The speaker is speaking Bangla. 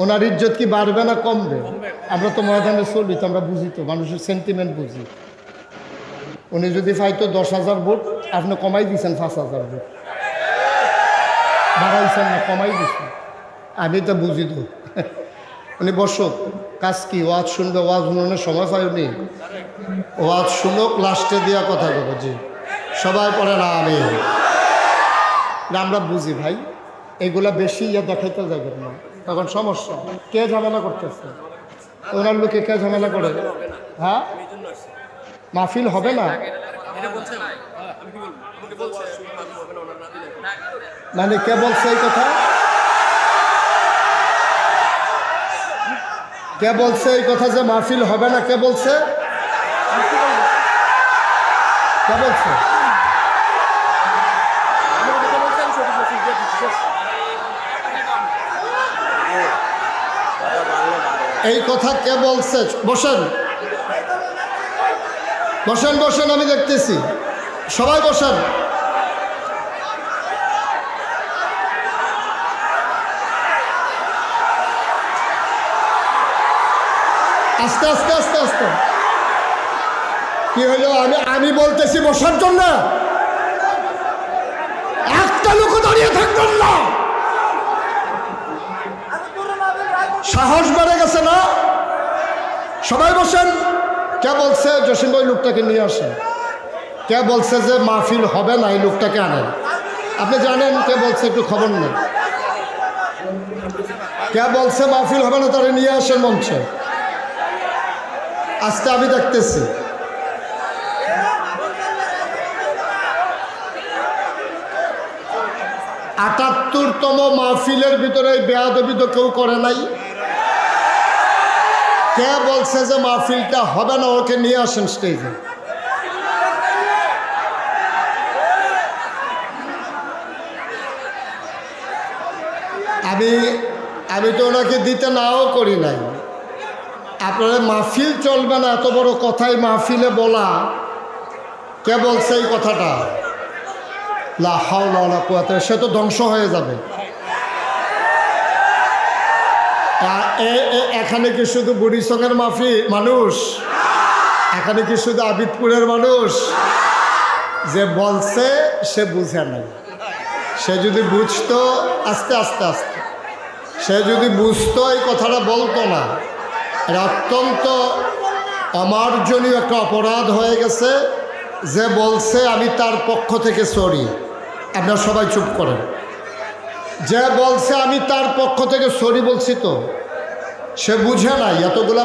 ওনার ইজ্জত কি বাড়বে না কমবে? আমরা তো ময়দানে চলি তো আমরা বুঝি তো মানুষের সেন্টিমেন্ট বুঝি। উনি যদি পাইতো দশ হাজার ভোট আপনি কমাই দিয়েছেন পাঁচ হাজার ভোট। বাড়াইছেন না কমাই দিয়েছেন আমি তো বুঝি তো। উনি বসুক কাজ কি? ওয়াজ শুনবে ওয়াজ শুনলে সময় পাইনি ওয়াজ শুনুক লাস্টে দেওয়া কথা বলব জি। সবাই পড়ে না আমি। আমরা বুঝি ভাই। এগুলা বেশি ইয়ে দেখাইতে যাবেন না। তখন সমস্যা। কে ঝামেলা করতেছে? ওনার লোকে কে ঝামেলা করে? হ্যাঁ? মাহফিল হবে না? মানে কে বলছে এই কথা? কে বলছে এই কথা যে মাহফিল হবে না? কে বলছে? কে বলছে? এই কথা কে বলছে? বসেন। বসেন বসেন, আমি দেখতেছি। সবাই বসেন। আস্তে আস্তে আস্তে আস্তে। কি হলো? আমি আমি বলতেছি বসার জন্য? একটা লোক দাঁড়িয়ে থাকবেন না। সাহস বেড়ে গেছে না? সবাই বসেন। কে বলছে জসিম ভাই লোকটাকে নিয়ে আসে কে বলছে যে মাহফিল হবে না, এই লোকটাকে আনেন? আপনি জানেন কে বলছে, একটু খবর নেই কে বলছে মাহফিল হবে না, তারা নিয়ে আসেন মঞ্চে। আজকে আমি দেখতেছি। আটাত্তরতম মাহফিলের ভিতরে বেয়াদবি তো কেউ করে নাই। কে বলছে যে মাহফিলটা হবে না, ওকে নিয়ে আসেন স্টেজে আমি আমি তো ওনাকে দিতে নাও করি নাই। আপনারা মাহফিল চলবে না, এত বড় কথাই মাহফিলে বলা। কে বলছে এই কথাটা? কুয়াতা সে তো ধ্বংস হয়ে যাবে। এখানে কি শুধু বুড়িসঙ্গের মাফি মানুষ? এখানে কি শুধু আবিদপুরের মানুষ? যে বলছে, সে বুঝে নাই সে যদি বুঝতো, আস্তে আস্তে আস্তে। সে যদি বুঝতো, এই কথাটা বলতো না। এটা অত্যন্ত অমার্জনীয় একটা অপরাধ হয়ে গেছে। যে বলছে, আমি তার পক্ষ থেকে সরি। আপনারা সবাই চুপ করেন। যে বলছে আমি তার পক্ষ থেকে সরি বলছি তো, সে বুঝে নাই এতগুলা